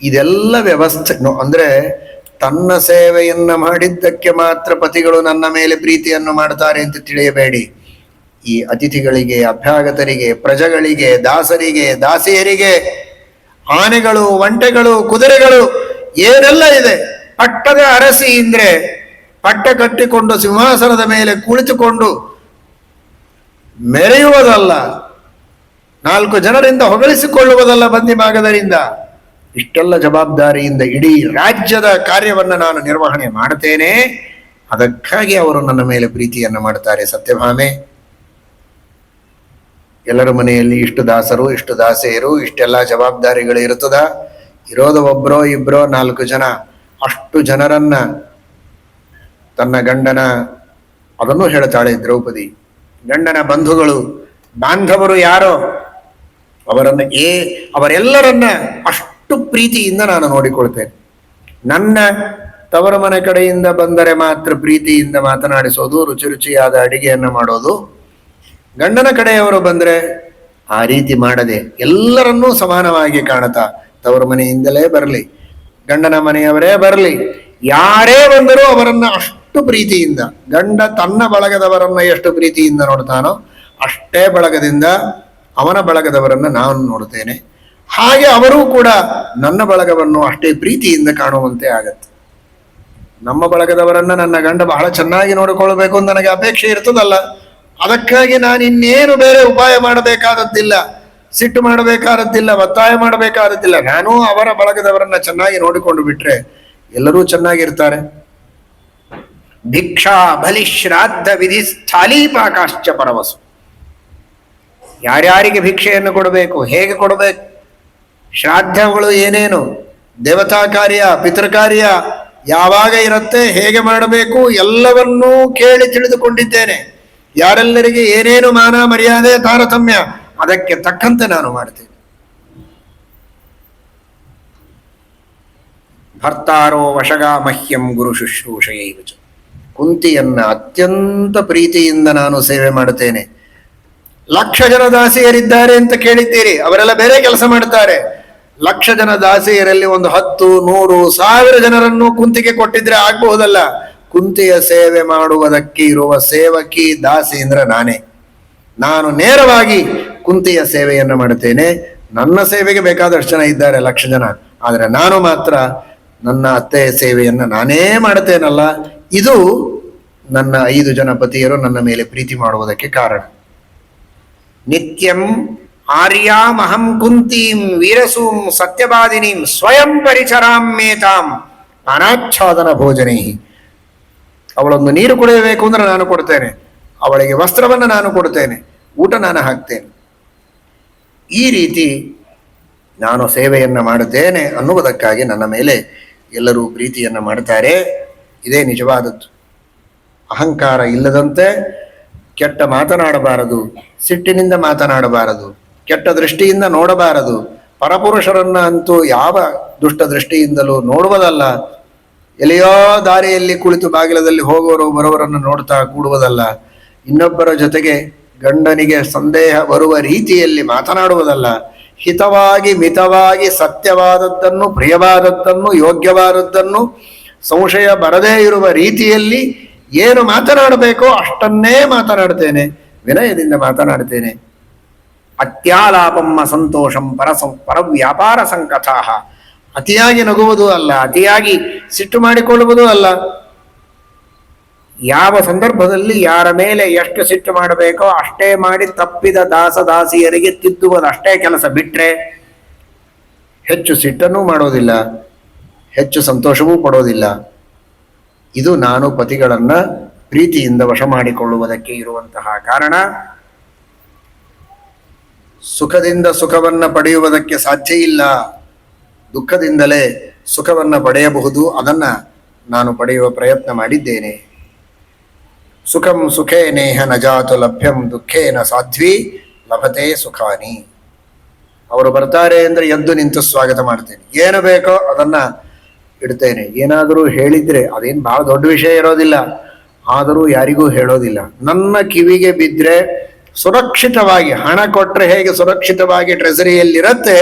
ಇದೆಲ್ಲ ವ್ಯವಸ್ಥೆ ಅಂದ್ರೆ ತನ್ನ ಸೇವೆಯನ್ನ ಮಾಡಿದ್ದಕ್ಕೆ ಮಾತ್ರ ಪತಿಗಳು ನನ್ನ ಮೇಲೆ ಪ್ರೀತಿಯನ್ನು ಮಾಡ್ತಾರೆ ಅಂತ ತಿಳಿಯಬೇಡಿ. ಈ ಅತಿಥಿಗಳಿಗೆ, ಅಭ್ಯಾಗತರಿಗೆ, ಪ್ರಜೆಗಳಿಗೆ, ದಾಸರಿಗೆ, ದಾಸಿಯರಿಗೆ, ಆನೆಗಳು, ಒಂಟೆಗಳು, ಕುದುರೆಗಳು, ಏನೆಲ್ಲ ಇದೆ, ಪಟ್ಟದ ಅರಸಿ ಇಂದ್ರೆ ಪಟ್ಟ ಕಟ್ಟಿಕೊಂಡು ಸಿಂಹಾಸನದ ಮೇಲೆ ಕುಳಿತುಕೊಂಡು ಮೆರೆಯುವುದಲ್ಲ, ನಾಲ್ಕು ಜನರಿಂದ ಹೊಗಳಿಸಿಕೊಳ್ಳುವುದಲ್ಲ ಬಂದಿ ಭಾಗದರಿಂದ ಇಷ್ಟೆಲ್ಲ ಜವಾಬ್ದಾರಿಯಿಂದ ಇಡೀ ರಾಜ್ಯದ ಕಾರ್ಯವನ್ನು ನಾನು ನಿರ್ವಹಣೆ ಮಾಡ್ತೇನೆ. ಅದಕ್ಕಾಗಿ ಅವರು ನನ್ನ ಮೇಲೆ ಪ್ರೀತಿಯನ್ನು ಮಾಡುತ್ತಾರೆ ಸತ್ಯಭಾಮೆ. ಎಲ್ಲರ ಮನೆಯಲ್ಲಿ ಇಷ್ಟು ದಾಸರು, ಇಷ್ಟು ದಾಸೆಯರು, ಇಷ್ಟೆಲ್ಲ ಜವಾಬ್ದಾರಿಗಳು ಇರುತ್ತದ? ಇರೋದು ಒಬ್ಬರೋ ಇಬ್ಬರೋ ನಾಲ್ಕು ಜನ. ಅಷ್ಟು ಜನರನ್ನ ತನ್ನ ಗಂಡನ, ಅದನ್ನು ಹೇಳ್ತಾಳೆ ದ್ರೌಪದಿ. ಗಂಡನ ಬಂಧುಗಳು, ಬಾಂಧವರು ಯಾರೋ? ಅವರನ್ನು ಏ, ಅವರೆಲ್ಲರನ್ನ ಅಷ್ಟು ಪ್ರೀತಿಯಿಂದ ನಾನು ನೋಡಿಕೊಳ್ತೇನೆ. ನನ್ನ ತವರ ಮನೆ ಕಡೆಯಿಂದ ಬಂದರೆ ಮಾತ್ರ ಪ್ರೀತಿಯಿಂದ ಮಾತನಾಡಿಸೋದು, ರುಚಿ ರುಚಿಯಾದ ಅಡಿಗೆಯನ್ನು ಮಾಡೋದು. ಗಂಡನ ಕಡೆಯವರು ಬಂದ್ರೆ ಆ ರೀತಿ ಮಾಡದೆ ಎಲ್ಲರನ್ನೂ ಸಮಾನವಾಗಿ ಕಾಣುತ್ತಾ ತವರ ಮನೆಯಿಂದಲೇ ಬರಲಿ, ಗಂಡನ ಮನೆಯವರೇ ಬರಲಿ. ಯಾರೇ ಬಂದರೂ ಅವರನ್ನ ಅಷ್ಟು ಪ್ರೀತಿಯಿಂದ, ಗಂಡ ತನ್ನ ಬಳಗದವರನ್ನ ಎಷ್ಟು ಪ್ರೀತಿಯಿಂದ ನೋಡ್ತಾನೋ ಅಷ್ಟೇ ಬಳಗದಿಂದ ಅವನ ಬಳಗದವರನ್ನ ನಾನು ನೋಡ್ತೇನೆ ಹಾಗೆ ಅವರೂ ಕೂಡ ನನ್ನ ಬಳಗವನ್ನು ಅಷ್ಟೇ ಪ್ರೀತಿಯಿಂದ ಕಾಣುವಂತೆ ಆಗತ್ತೆ. ನಮ್ಮ ಬಳಗದವರನ್ನ ನನ್ನ ಗಂಡ ಬಹಳ ಚೆನ್ನಾಗಿ ನೋಡಿಕೊಳ್ಬೇಕು ಅಂತ ನನಗೆ ಅಪೇಕ್ಷೆ ಇರ್ತದಲ್ಲ. ಅದಕ್ಕಾಗಿ ನಾನು ಇನ್ನೇನು ಬೇರೆ ಉಪಾಯ ಮಾಡಬೇಕಾದದ್ದಿಲ್ಲ. ಸಿಟ್ಟು ಮಾಡಬೇಕಾದದ್ದಿಲ್ಲ, ಒತ್ತಾಯ ಮಾಡಬೇಕಾದದ್ದಿಲ್ಲ. ನಾನು ಅವರ ಬಳಗದವರನ್ನ ಚೆನ್ನಾಗಿ ನೋಡಿಕೊಂಡು ಬಿಟ್ರೆ ಎಲ್ಲರೂ ಚೆನ್ನಾಗಿರ್ತಾರೆ. ಭಿಕ್ಷಾ ಬಲಿ ಶ್ರಾದ್ದ ವಿಧಿ ಸ್ಥಾಲೀಪಾಕಾಶ್ಚ ಪರವಸು ಯಾರ್ಯಾರಿಗೆ ಭಿಕ್ಷೆಯನ್ನು ಕೊಡಬೇಕು, ಹೇಗೆ ಕೊಡಬೇಕು? ಶ್ರಾದ್ದಗಳು ಏನೇನು? ದೇವತಾ ಕಾರ್ಯ ಪಿತೃ ಕಾರ್ಯ ಯಾವಾಗ ಇರುತ್ತೆ, ಹೇಗೆ ಮಾಡಬೇಕು, ಎಲ್ಲವನ್ನೂ ಕೇಳಿ ತಿಳಿದುಕೊಂಡಿದ್ದೇನೆ. ಯಾರೆಲ್ಲರಿಗೆ ಏನೇನು ಮಾನ, ಮರ್ಯಾದೆ, ತಾರತಮ್ಯ, ಅದಕ್ಕೆ ತಕ್ಕಂತೆ ನಾನು ಮಾಡ್ತೇನೆ. ಭರ್ತಾರೋ ವಶಗಾ ಮಹ್ಯಂ ಗುರು ಶುಶ್ರೂಷಯೈವಚ. ಕುಂತಿಯನ್ನ ಅತ್ಯಂತ ಪ್ರೀತಿಯಿಂದ ನಾನು ಸೇವೆ ಮಾಡುತ್ತೇನೆ. ಲಕ್ಷ ಜನ ದಾಸಿಯರಿದ್ದಾರೆ ಅಂತ ಕೇಳಿದ್ದೀರಿ, ಅವರೆಲ್ಲ ಬೇರೆ ಕೆಲಸ ಮಾಡ್ತಾರೆ ಲಕ್ಷ ಜನ ದಾಸಿಯರಲ್ಲಿ ಒಂದು ಹತ್ತು, ನೂರು, ಸಾವಿರ ಜನರನ್ನು ಕುಂತಿಗೆ ಕೊಟ್ಟಿದ್ರೆ ಆಗಬಹುದಲ್ಲ? ಕುಂತಿಯ ಸೇವೆ ಮಾಡುವುದಕ್ಕೆ ಇರುವ ಸೇವಕಿ ದಾಸಿ ಅಂದ್ರೆ ನಾನೇ. ನಾನು ನೇರವಾಗಿ ಕುಂತಿಯ ಸೇವೆಯನ್ನು ಮಾಡುತ್ತೇನೆ. ನನ್ನ ಸೇವೆಗೆ ಬೇಕಾದಷ್ಟು ಜನ ಇದ್ದಾರೆ, ಲಕ್ಷ ಜನ. ಆದರೆ ನಾನು ಮಾತ್ರ ನನ್ನ ಅತ್ತೆಯ ಸೇವೆಯನ್ನು ನಾನೇ ಮಾಡುತ್ತೇನಲ್ಲ? ಇದು ನನ್ನ ಐದು ಜನ ಪತಿಯರು ನನ್ನ ಮೇಲೆ ಪ್ರೀತಿ ಮಾಡುವುದಕ್ಕೆ ಕಾರಣ. ನಿತ್ಯಂ ಆರ್ಯಾಮಹಂ ಕುಂತೀಂ ವೀರಸೂಂ ಸತ್ಯವಾದಿನೀಂ ಸ್ವಯಂ ಪರಿಚರಾಮ್ಯೇತಾಂ ಅನಾಚ್ಛಾದನ ಭೋಜನೈ ಅವಳೊಂದು ನೀರು ಕುಡಿಯಬೇಕು ಅಂದ್ರೆ ನಾನು ಕೊಡ್ತೇನೆ. ಅವಳಿಗೆ ವಸ್ತ್ರವನ್ನು ನಾನು ಕೊಡ್ತೇನೆ. ಊಟ ನಾನು ಹಾಕ್ತೇನೆ. ಈ ರೀತಿ ನಾನು ಸೇವೆಯನ್ನು ಮಾಡುತ್ತೇನೆ ಅನ್ನುವುದಕ್ಕಾಗಿ ನನ್ನ ಮೇಲೆ ಎಲ್ಲರೂ ಪ್ರೀತಿಯನ್ನು ಮಾಡುತ್ತಾರೆ ಇದೇ ನಿಜವಾದದ್ದು. ಅಹಂಕಾರ ಇಲ್ಲದಂತೆ ಕೆಟ್ಟ ಮಾತನಾಡಬಾರದು, ಸಿಟ್ಟಿನಿಂದ ಮಾತನಾಡಬಾರದು. ಕೆಟ್ಟ ದೃಷ್ಟಿಯಿಂದ ನೋಡಬಾರದು. ಪರಪುರುಷರನ್ನ ಅಂತೂ ಯಾವ ದುಷ್ಟ ದೃಷ್ಟಿಯಿಂದಲೂ ನೋಡುವುದಲ್ಲ. ಎಲೆಯೋ ದಾರಿಯಲ್ಲಿ ಕುಳಿತು ಬಾಗಿಲದಲ್ಲಿ ಹೋಗುವರು ಬರುವರನ್ನು ನೋಡ್ತಾ ಕೂಡುವುದಲ್ಲ. ಇನ್ನೊಬ್ಬರ ಜೊತೆಗೆ ಗಂಡನಿಗೆ ಸಂದೇಹ ಬರುವ ರೀತಿಯಲ್ಲಿ ಮಾತನಾಡುವುದಲ್ಲ. ಹಿತವಾಗಿ, ಮಿತವಾಗಿ, ಸತ್ಯವಾದದ್ದನ್ನು, ಪ್ರಿಯವಾದದ್ದನ್ನು, ಯೋಗ್ಯವಾದದ್ದನ್ನು, ಸಂಶಯ ಬರದೇ ಇರುವ ರೀತಿಯಲ್ಲಿ ಏನು ಮಾತನಾಡಬೇಕೋ ಅಷ್ಟನ್ನೇ ಮಾತನಾಡ್ತೇನೆ. ವಿನಯದಿಂದ ಮಾತನಾಡ್ತೇನೆ. ಅತ್ಯಾಲಾಪಮ್ಮ ಸಂತೋಷಂ ಪರಸಂ ಪರವ್ಯಾಪಾರ ಸಂಕಥಾ ಅತಿಯಾಗಿ ನಗುವುದು ಅಲ್ಲ, ಅತಿಯಾಗಿ ಸಿಟ್ಟು ಮಾಡಿಕೊಳ್ಳುವುದು ಅಲ್ಲ. ಯಾವ ಸಂದರ್ಭದಲ್ಲಿ ಯಾರ ಮೇಲೆ ಎಷ್ಟು ಸಿಟ್ಟು ಮಾಡಬೇಕೋ ಅಷ್ಟೇ ಮಾಡಿ ತಪ್ಪಿದ ದಾಸ ದಾಸಿಯರಿಗೆ ತಿದ್ದುವುದು ಅಷ್ಟೇ ಕೆಲಸ ಬಿಟ್ರೆ ಹೆಚ್ಚು ಸಿಟ್ಟನ್ನೂ ಮಾಡೋದಿಲ್ಲ, ಹೆಚ್ಚು ಸಂತೋಷವೂ ಪಡೋದಿಲ್ಲ. ಇದು ನಾನು ಪತಿಗಳನ್ನ ಪ್ರೀತಿಯಿಂದ ವಶ ಮಾಡಿಕೊಳ್ಳುವುದಕ್ಕೆ ಇರುವಂತಹ ಕಾರಣ. ಸುಖದಿಂದ ಸುಖವನ್ನ ಪಡೆಯುವುದಕ್ಕೆ ಸಾಧ್ಯ ಇಲ್ಲ. ದುಃಖದಿಂದಲೇ ಸುಖವನ್ನ ಪಡೆಯಬಹುದು. ಅದನ್ನ ನಾನು ಪಡೆಯುವ ಪ್ರಯತ್ನ ಮಾಡಿದ್ದೇನೆ. ಸುಖಂ ಸುಖೇ ನೇಹ ನಜಾತು ಲಭ್ಯಂ ದುಃಖೇನ ಸಾಧ್ವಿ ಲಭತೆ ಸುಖಾನಿ. ಅವರು ಬರ್ತಾರೆ ಅಂದ್ರೆ ಎದ್ದು ನಿಂತು ಸ್ವಾಗತ ಮಾಡ್ತೇನೆ. ಏನು ಬೇಕೋ ಅದನ್ನ ಇಡ್ತೇನೆ. ಏನಾದರೂ ಹೇಳಿದ್ರೆ ಅದೇನು ಬಹಳ ದೊಡ್ಡ ವಿಷಯ ಇರೋದಿಲ್ಲ. ಆದರೂ ಯಾರಿಗೂ ಹೇಳೋದಿಲ್ಲ. ನನ್ನ ಕಿವಿಗೆ ಬಿದ್ದರೆ ಸುರಕ್ಷಿತವಾಗಿ ಹಣ ಕೊಟ್ಟರೆ ಹೇಗೆ ಸುರಕ್ಷಿತವಾಗಿ ಟ್ರೆಸರಿಯಲ್ಲಿರುತ್ತೆ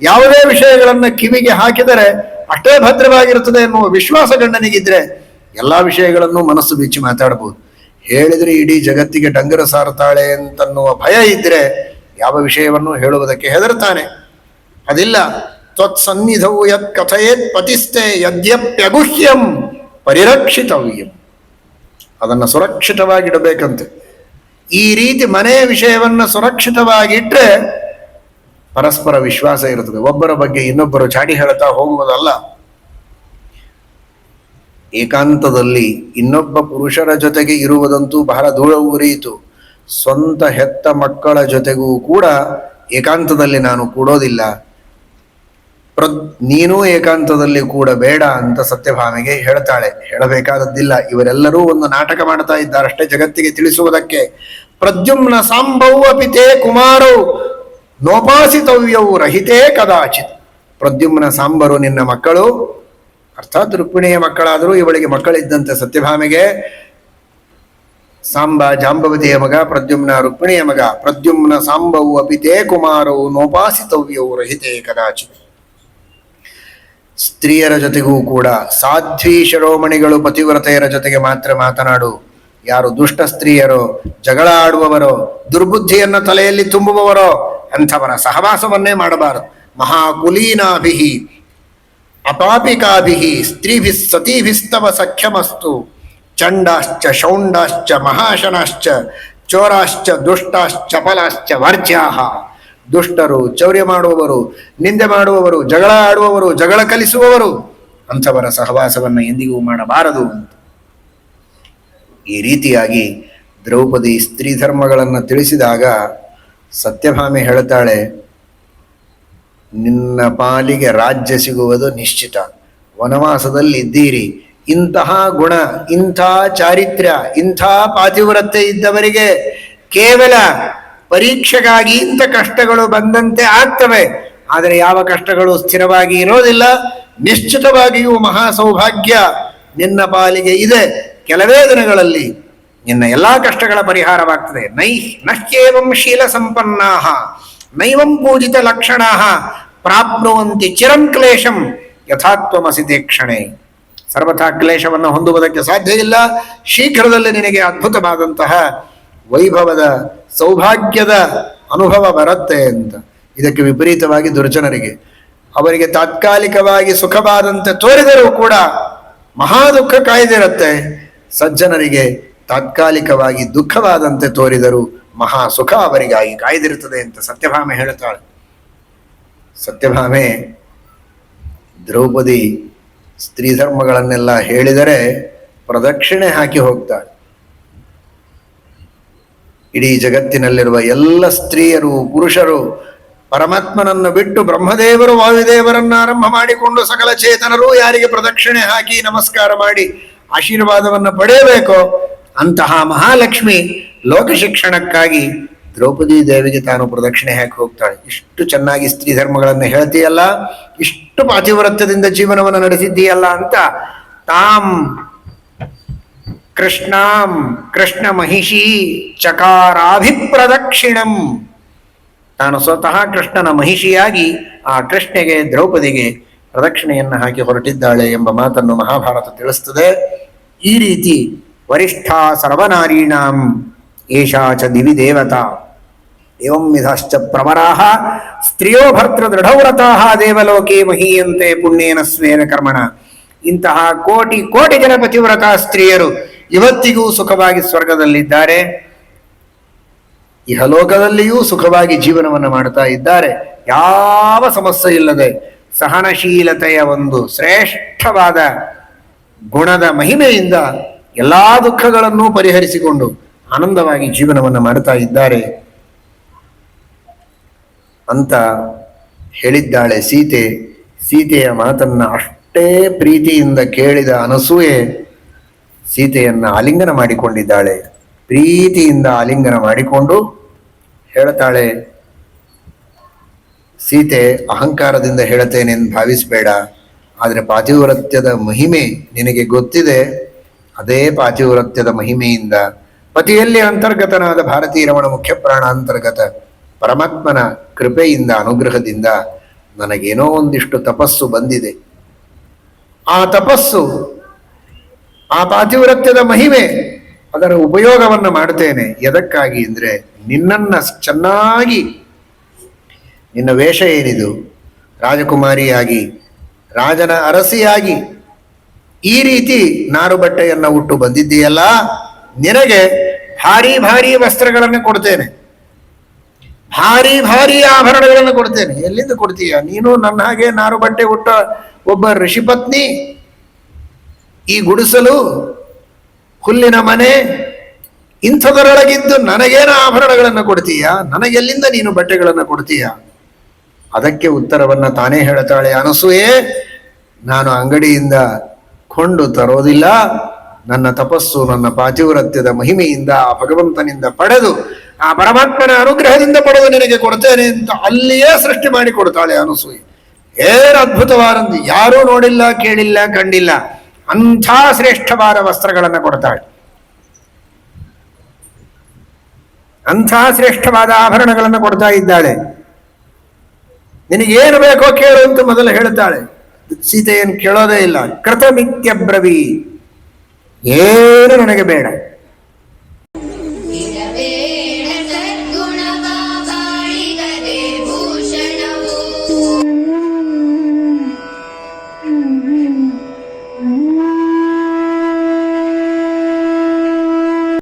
ಯಾವುದೇ ವಿಷಯಗಳನ್ನು ಕಿವಿಗೆ ಹಾಕಿದರೆ ಅಷ್ಟೇ ಭದ್ರವಾಗಿರುತ್ತದೆ ಎನ್ನುವ ವಿಶ್ವಾಸ ಗಂಡನಿಗಿದ್ರೆ ಎಲ್ಲಾ ವಿಷಯಗಳನ್ನು ಮನಸ್ಸು ಬಿಚ್ಚಿ ಮಾತಾಡಬಹುದು ಹೇಳಿದ್ರೆ ಇಡೀ ಜಗತ್ತಿಗೆ ಡಂಗರ ಸಾರುತ್ತಾಳೆ ಅಂತನ್ನುವ ಭಯ ಇದ್ರೆ ಯಾವ ವಿಷಯವನ್ನು ಹೇಳುವುದಕ್ಕೆ ಹೆದರ್ತಾನೆ. ಅದಿಲ್ಲ, ತ್ವತ್ಸನ್ನಿಧವು ಯತ್ ಕಥಯೇತ್ ಪತಿಸ್ತೆ ಯದ್ಯಪ್ಯಗುಹ್ಯಂ ಪರಿರಕ್ಷಿತವ್ಯಂ. ಅದನ್ನು ಸುರಕ್ಷಿತವಾಗಿಡಬೇಕಂತೆ. ಈ ರೀತಿ ಮನೆಯ ವಿಷಯವನ್ನು ಸುರಕ್ಷಿತವಾಗಿಟ್ಟರೆ ಪರಸ್ಪರ ವಿಶ್ವಾಸ ಇರುತ್ತದೆ. ಒಬ್ಬರ ಬಗ್ಗೆ ಇನ್ನೊಬ್ಬರು ಚಾಟಿ ಹೇಳ್ತಾ ಹೋಗುವುದಲ್ಲ. ಏಕಾಂತದಲ್ಲಿ ಇನ್ನೊಬ್ಬ ಪುರುಷರ ಜೊತೆಗೆ ಇರುವುದಂತೂ ಬಹಳ ದೂರ ಉರಿಯಿತು ಸ್ವಂತ ಹೆತ್ತ ಮಕ್ಕಳ ಜೊತೆಗೂ ಕೂಡ ಏಕಾಂತದಲ್ಲಿ ನಾನು ಕೂಡೋದಿಲ್ಲ. ಪ್ರ, ನೀನೂ ಏಕಾಂತದಲ್ಲಿ ಕೂಡ ಬೇಡ ಅಂತ ಸತ್ಯಭಾಮೆಗೆ ಹೇಳ್ತಾಳೆ. ಹೇಳಬೇಕಾದದ್ದಿಲ್ಲ. ಇವರೆಲ್ಲರೂ ಒಂದು ನಾಟಕ ಮಾಡ್ತಾ ಇದ್ದಾರಷ್ಟೇ ಜಗತ್ತಿಗೆ ತಿಳಿಸುವುದಕ್ಕೆ. ಪ್ರದ್ಯುಮ್ನ ಸಾಂಭವ ಅಪಿತೇ ಕುಮಾರೋ, ನೋಪಾಸಿತವ್ಯವು ರಹಿತೇ ಕದಾಚಿತ್. ಪ್ರದ್ಯುಮ್ನ ಸಾಂಬರು ನಿನ್ನ ಮಕ್ಕಳು. ಅರ್ಥಾತ್ ರುಕ್ಮಿಣಿಯ ಮಕ್ಕಳಾದರೂ ಇವಳಿಗೆ ಮಕ್ಕಳಿದ್ದಂತೆ ಸತ್ಯಭಾಮೆಗೆ. ಸಾಂಬ ಜಾಂಬವತಿಯ ಮಗ, ಪ್ರದ್ಯುಮ್ನ ರುಕ್ಮಿಣಿಯ ಮಗ. ಪ್ರದ್ಯುಮ್ನ ಸಾಂಬವು ಅಪಿತೇ ಕುಮಾರವು ನೋಪಾಸಿತವ್ಯವು ರಹಿತೇ ಕದಾಚಿತ್. ಸ್ತ್ರೀಯರ ಜೊತೆಗೂ ಕೂಡ ಸಾಧ್ವಿ ಶಿರೋಮಣಿಗಳು ಪತಿವ್ರತೆಯರ ಜೊತೆಗೆ ಮಾತ್ರ ಮಾತನಾಡು. ಯಾರು ದುಷ್ಟ ಸ್ತ್ರೀಯರೋ, ಜಗಳ ಆಡುವವರೋ, ದುರ್ಬುದ್ಧಿಯನ್ನ ತಲೆಯಲ್ಲಿ ತುಂಬುವವರೋ, ಅಂಥವರ ಸಹವಾಸವನ್ನೇ ಮಾಡಬಾರದು. ಮಹಾಕುಲೀನಾಭಿ ಅಪಾಪಿಕಾಭಿ ಸ್ತ್ರೀಭಿ ಸತೀಭಿಸ್ತವ ಸಖ್ಯಮಸ್ತು. ಚಂಡಾಶ್ಚ, ಶೌಂಡಾಶ್ಚ, ಮಹಾಶನಾಶ್ಚ, ಚೋರಾಶ್ಚ, ದುಷ್ಟಾಶ್ಚ, ಫಲಾಶ್ಚ, ವರ್ಜ್ಯಾಹ. ದುಷ್ಟರು, ಚೌರ್ಯ ಮಾಡುವವರು, ನಿಂದೆ ಮಾಡುವವರು, ಜಗಳ ಆಡುವವರು, ಜಗಳ ಕಲಿಸುವವರು, ಅಂಥವರ ಸಹವಾಸವನ್ನು ಎಂದಿಗೂ ಮಾಡಬಾರದು. ಅಂತ ಈ ರೀತಿಯಾಗಿ ದ್ರೌಪದಿ ಸ್ತ್ರೀ ಧರ್ಮಗಳನ್ನು ತಿಳಿಸಿದಾಗ ಸತ್ಯಭಾಮೆ ಹೇಳ್ತಾಳೆ, ನಿನ್ನ ಪಾಲಿಗೆ ರಾಜ್ಯ ಸಿಗುವುದು ನಿಶ್ಚಿತ. ವನವಾಸದಲ್ಲಿ ಇದ್ದೀರಿ. ಇಂತಹ ಗುಣ, ಇಂಥ ಚಾರಿತ್ರ್ಯ, ಇಂಥ ಪಾತಿವ್ರತೆ ಇದ್ದವರಿಗೆ ಕೇವಲ ಪರೀಕ್ಷೆಗಾಗಿ ಇಂಥ ಕಷ್ಟಗಳು ಬಂದಂತೆ ಆಗ್ತವೆ. ಆದರೆ ಯಾವ ಕಷ್ಟಗಳು ಸ್ಥಿರವಾಗಿ ಇರೋದಿಲ್ಲ. ನಿಶ್ಚಿತವಾಗಿಯೂ ಮಹಾ ಸೌಭಾಗ್ಯ ನಿನ್ನ ಪಾಲಿಗೆ ಇದೆ. ಕೆಲವೇ ದಿನಗಳಲ್ಲಿ ನಿನ್ನ ಎಲ್ಲಾ ಕಷ್ಟಗಳ ಪರಿಹಾರವಾಗ್ತದೆ. ನೈ ನಹ್ಯೇವಂ ಶೀಲ ಸಂಪನ್ನಾಹ ನೈವಂ ಪೂಜಿತ ಲಕ್ಷಣ ಪ್ರಾಪ್ನುವಂತಿ ಚಿರಂ ಕ್ಲೇಶಂ ಯಥಾತ್ವಮಸಿ ಕ್ಷಣೆ. ಸರ್ವಥಾ ಕ್ಲೇಶವನ್ನು ಹೊಂದುವುದಕ್ಕೆ ಸಾಧ್ಯ ಇಲ್ಲ ಶೀಘ್ರದಲ್ಲಿ ನಿನಗೆ ಅದ್ಭುತವಾದಂತಹ ವೈಭವದ ಸೌಭಾಗ್ಯದ ಅನುಭವ ಬರುತ್ತೆ ಅಂತ. ಇದಕ್ಕೆ ವಿಪರೀತವಾಗಿ ದುರ್ಜನರಿಗೆ. ಅವರಿಗೆ ತಾತ್ಕಾಲಿಕವಾಗಿ ಸುಖವಾದಂತೆ ತೋರಿದರೂ ಕೂಡ ಮಹಾ ದುಃಖ ಕಾಯ್ದಿರುತ್ತೆ. ಸಜ್ಜನರಿಗೆ ತಾತ್ಕಾಲಿಕವಾಗಿ ದುಃಖವಾದಂತೆ ತೋರಿದರೂ ಮಹಾ ಸುಖ ಅವರಿಗಾಗಿ ಕಾಯ್ದಿರುತ್ತದೆ ಅಂತ ಸತ್ಯಭಾಮೆ ಹೇಳುತ್ತಾಳೆ. ಸತ್ಯಭಾಮೆ, ದ್ರೌಪದಿ ಸ್ತ್ರೀ ಧರ್ಮಗಳನ್ನೆಲ್ಲ ಹೇಳಿದರೆ ಪ್ರದಕ್ಷಿಣೆ ಹಾಕಿ ಹೋಗ್ತಾಳೆ. ಇಡೀ ಜಗತ್ತಿನಲ್ಲಿರುವ ಎಲ್ಲ ಸ್ತ್ರೀಯರು, ಪುರುಷರು ಪರಮಾತ್ಮನನ್ನು ಬಿಟ್ಟು ಬ್ರಹ್ಮದೇವರು ವಾಯುದೇವರನ್ನ ಆರಂಭ ಮಾಡಿಕೊಂಡು ಸಕಲ ಚೇತನರು ಯಾರಿಗೆ ಪ್ರದಕ್ಷಿಣೆ ಹಾಕಿ ನಮಸ್ಕಾರ ಮಾಡಿ ಆಶೀರ್ವಾದವನ್ನು ಪಡೆಯಬೇಕೋ ಅಂತಹ ಮಹಾಲಕ್ಷ್ಮಿ ಲೋಕ ಶಿಕ್ಷಣಕ್ಕಾಗಿ ದ್ರೌಪದಿ ದೇವಿಗೆ ತಾನು ಪ್ರದಕ್ಷಿಣೆ ಹಾಕಿ ಹೋಗ್ತಾಳೆ. ಇಷ್ಟು ಚೆನ್ನಾಗಿ ಸ್ತ್ರೀ ಧರ್ಮಗಳನ್ನು ಹೇಳ್ತೀಯಲ್ಲ, ಇಷ್ಟು ಪಾತಿವ್ರತ್ಯದಿಂದ ಜೀವನವನ್ನು ನಡೆಸಿದ್ದೀಯಲ್ಲ ಅಂತ ತಾಂ ಕೃಷ್ಣಾಂ ಕೃಷ್ಣ ಮಹಿಷಿ ಚಕಾರಾಭಿಪ್ರದಕ್ಷಿಣಂ. ತಾನು ಸ್ವತಃ ಕೃಷ್ಣನ ಮಹಿಷಿಯಾಗಿ ಆ ಕೃಷ್ಣೆಗೆ, ದ್ರೌಪದಿಗೆ ಪ್ರದಕ್ಷಿಣೆಯನ್ನು ಹಾಕಿ ಹೊರಟಿದ್ದಾಳೆ ಎಂಬ ಮಾತನ್ನು ಮಹಾಭಾರತ ತಿಳಿಸ್ತದೆ. ಈ ರೀತಿ ವರಿಷ್ಠ ಸರ್ವನಾರೀಣಾಂ ಏಷಾ ಚ ದಿವಿ ದೇವತಾ. ಏವಂ ವಿಧಾಶ್ಚ ಪ್ರವರಾಹ ಸ್ತ್ರೀಯೋ ಭರ್ತೃ ದೃಢವ್ರತಾಹ ದೇವಲೋಕೆ ಮಹೀಯಂತೆ ಪುಣ್ಯೇನ ಸ್ವೇನ ಕರ್ಮಣ. ಇಂತಹ ಕೋಟಿ ಕೋಟಿ ಜನ ಪತಿವ್ರತ ಸ್ತ್ರೀಯರು ಇವತ್ತಿಗೂ ಸುಖವಾಗಿ ಸ್ವರ್ಗದಲ್ಲಿದ್ದಾರೆ. ಇಹಲೋಕದಲ್ಲಿಯೂ ಸುಖವಾಗಿ ಜೀವನವನ್ನು ಮಾಡ್ತಾ ಇದ್ದಾರೆ. ಯಾವ ಸಮಸ್ಯೆ ಇಲ್ಲದೆ ಸಹನಶೀಲತೆಯ ಒಂದು ಶ್ರೇಷ್ಠವಾದ ಗುಣದ ಮಹಿಮೆಯಿಂದ ಎಲ್ಲಾ ದುಃಖಗಳನ್ನು ಪರಿಹರಿಸಿಕೊಂಡು ಆನಂದವಾಗಿ ಜೀವನವನ್ನು ಮಾಡ್ತಾ ಇದ್ದಾರೆ. ಅಂತ ಹೇಳಿದ್ದಾಳೆ ಸೀತೆ. ಸೀತೆಯ ಮಾತನ್ನ ಅಷ್ಟೇ ಪ್ರೀತಿಯಿಂದ ಕೇಳಿದ ಅನಸೂಯೆ ಸೀತೆಯನ್ನ ಆಲಿಂಗನ ಮಾಡಿಕೊಂಡಿದ್ದಾಳೆ. ಪ್ರೀತಿಯಿಂದ ಆಲಿಂಗನ ಮಾಡಿಕೊಂಡು ಹೇಳ್ತಾಳೆ, ಸೀತೆ, ಅಹಂಕಾರದಿಂದ ಹೇಳುತ್ತೇನೆ ಎಂದು ಭಾವಿಸಬೇಡ. ಆದರೆ ಪಾತಿವ್ರತ್ಯದ ಮಹಿಮೆ ನಿನಗೆ ಗೊತ್ತಿದೆ. ಅದೇ ಪಾತಿವ್ರತ್ಯದ ಮಹಿಮೆಯಿಂದ ಪತಿಯಲ್ಲಿ ಅಂತರ್ಗತನಾದ ಭಾರತೀಯ ರಮಣ ಮುಖ್ಯ ಪ್ರಾಣ ಅಂತರ್ಗತ ಪರಮಾತ್ಮನ ಕೃಪೆಯಿಂದ, ಅನುಗ್ರಹದಿಂದ ನನಗೇನೋ ಒಂದಿಷ್ಟು ತಪಸ್ಸು ಬಂದಿದೆ. ಆ ತಪಸ್ಸು ಆ ಪಾತಿವ್ರತ್ಯದ ಮಹಿಮೆ, ಅದರ ಉಪಯೋಗವನ್ನು ಮಾಡುತ್ತೇನೆ. ಎದಕ್ಕಾಗಿ ಅಂದ್ರೆ ನಿನ್ನನ್ನ ಚೆನ್ನಾಗಿ, ನಿನ್ನ ವೇಷ ಏನಿದು? ರಾಜಕುಮಾರಿಯಾಗಿ, ರಾಜನ ಅರಸಿಯಾಗಿ ಈ ರೀತಿ ನಾರು ಬಟ್ಟೆಯನ್ನ ಉಟ್ಟು ಬಂದಿದ್ದೀಯಲ್ಲ, ನಿನಗೆ ಭಾರಿ ಭಾರಿ ವಸ್ತ್ರಗಳನ್ನು ಕೊಡ್ತೇನೆ. ಭಾರಿ ಭಾರಿ ಆಭರಣಗಳನ್ನು ಕೊಡ್ತೇನೆ. ಎಲ್ಲಿಂದ ಕೊಡ್ತೀಯ? ನೀನು ನನ್ನ ಹಾಗೆ ನಾರು ಬಟ್ಟೆ ಉಟ್ಟ ಒಬ್ಬ ಋಷಿಪತ್ನಿ ಈ ಗುಡಿಸಲು ಹುಲ್ಲಿನ ಮನೆ, ಇಂಥದರೊಳಗಿದ್ದು ನನಗೇನು ಆಭರಣಗಳನ್ನು ಕೊಡ್ತೀಯಾ? ನನಗೆಲ್ಲಿಂದ ನೀನು ಬಟ್ಟೆಗಳನ್ನು ಕೊಡ್ತೀಯ? ಅದಕ್ಕೆ ಉತ್ತರವನ್ನ ತಾನೇ ಹೇಳ್ತಾಳೆ. ಅನಸೂಯೆ, ನಾನು ಅಂಗಡಿಯಿಂದ ಕೊಂಡು ತರೋದಿಲ್ಲ. ನನ್ನ ತಪಸ್ಸು ನನ್ನ ಪಾತಿವ್ರತ್ಯದ ಮಹಿಮೆಯಿಂದ, ಆ ಭಗವಂತನಿಂದ ಪಡೆದು, ಆ ಪರಮಾತ್ಮನ ಅನುಗ್ರಹದಿಂದ ಪಡೆದು ನಿನಗೆ ಕೊಡ್ತೇನೆ ಅಂತ ಅಲ್ಲಿಯೇ ಸೃಷ್ಟಿ ಮಾಡಿ ಕೊಡ್ತಾಳೆ ಅನಸೂಯೆ. ಏನು ಅದ್ಭುತವಾದಂದು ಯಾರೂ ನೋಡಿಲ್ಲ, ಕೇಳಿಲ್ಲ, ಕಂಡಿಲ್ಲ. ಅಂಥ ಶ್ರೇಷ್ಠವಾದ ವಸ್ತ್ರಗಳನ್ನು ಕೊಡ್ತಾಳೆ ಅಂಥ ಶ್ರೇಷ್ಠವಾದ ಆಭರಣಗಳನ್ನು ಕೊಡ್ತಾ ಇದ್ದಾಳೆ. ನಿನಗೇನು ಬೇಕೋ ಕೇಳು ಅಂತ ಮೊದಲು ಹೇಳುತ್ತಾಳೆ. ಸೀತೆಯನ್ನು ಕೇಳೋದೇ ಇಲ್ಲ. ಕೃತಮಿತ್ಯಬ್ರವಿ. ಏನು ನನಗೆ ಬೇಡ.